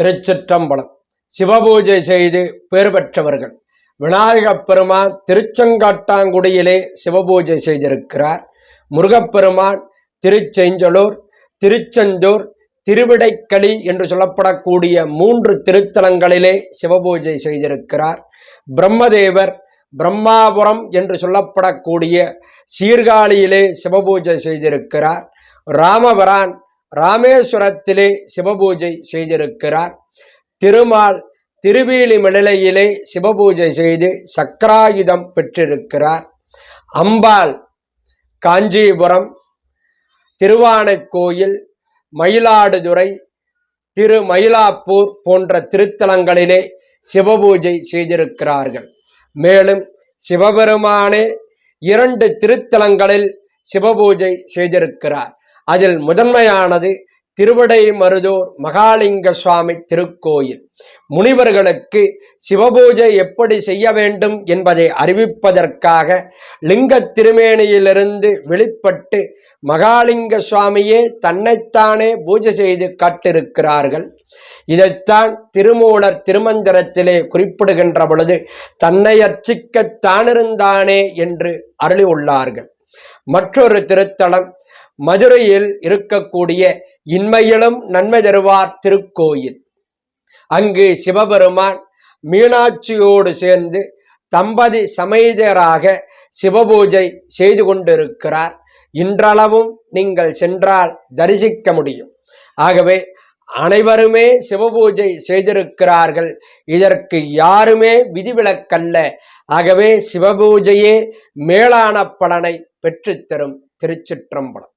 திருச்சிற்றம்பலம். சிவபூஜை செய்து பேர் பெற்றவர்கள். விநாயகப் பெருமான் திருச்செங்காட்டாங்குடியிலே சிவபூஜை செய்திருக்கிறார். முருகப்பெருமான் திருச்செஞ்சலூர் திருச்செந்தூர் திருவிடைக்களி என்று சொல்லப்படக்கூடிய மூன்று திருத்தலங்களிலே சிவபூஜை செய்திருக்கிறார். பிரம்மதேவர் பிரம்மாபுரம் என்று சொல்லப்படக்கூடிய சீர்காழியிலே சிவபூஜை செய்திருக்கிறார். ராமபரான் ராமேஸ்வரத்திலே சிவபூஜை செய்திருக்கிறார். திருமால் திருவேலிமலையிலே சிவபூஜை செய்து சக்கராயுதம் பெற்றிருக்கிறார். அம்பாள் காஞ்சிபுரம் திருவானைக்கோயில் மயிலாடுதுறை திரு மயிலாப்பூர் போன்ற திருத்தலங்களிலே சிவபூஜை செய்திருக்கிறார்கள். மேலும் சிவபெருமானே இரண்டு திருத்தலங்களில் சிவபூஜை செய்திருக்கிறார். அதில் முதன்மையானது திருவிடைமருதூர் மகாலிங்க சுவாமி திருக்கோயில். முனிவர்களுக்கு சிவபூஜை எப்படி செய்ய வேண்டும் என்பதை அறிவிப்பதற்காக லிங்க திருமேனியிலிருந்து வெளிப்பட்டு மகாலிங்க சுவாமியே தன்னைத்தானே பூஜை செய்து காட்டிருக்கிறார்கள். இதைத்தான் திருமூலர் திருமந்திரத்திலே குறிப்பிடுகின்ற பொழுது தன்னை அர்ச்சிக்கத்தானிருந்தானே என்று அருளி உள்ளார்கள் மற்றொரு திருத்தலம் மதுரையில் இருக்கக்கூடிய இன்மையிலும் நன்மை தருவார் திருக்கோயில். அங்கு சிவபெருமான் மீனாட்சியோடு சேர்ந்து தம்பதி சமேதராக சிவபூஜை செய்து கொண்டிருக்கிறார். இன்றளவும் நீங்கள் சென்றால் தரிசிக்க முடியும். ஆகவே அனைவருமே சிவபூஜை செய்திருக்கிறார்கள். இதற்கு யாருமே விதிவிலக்கல்ல. ஆகவே சிவபூஜையே மேலான பலனை பெற்றுத்தரும் திருச்சிற்றம்பலம்.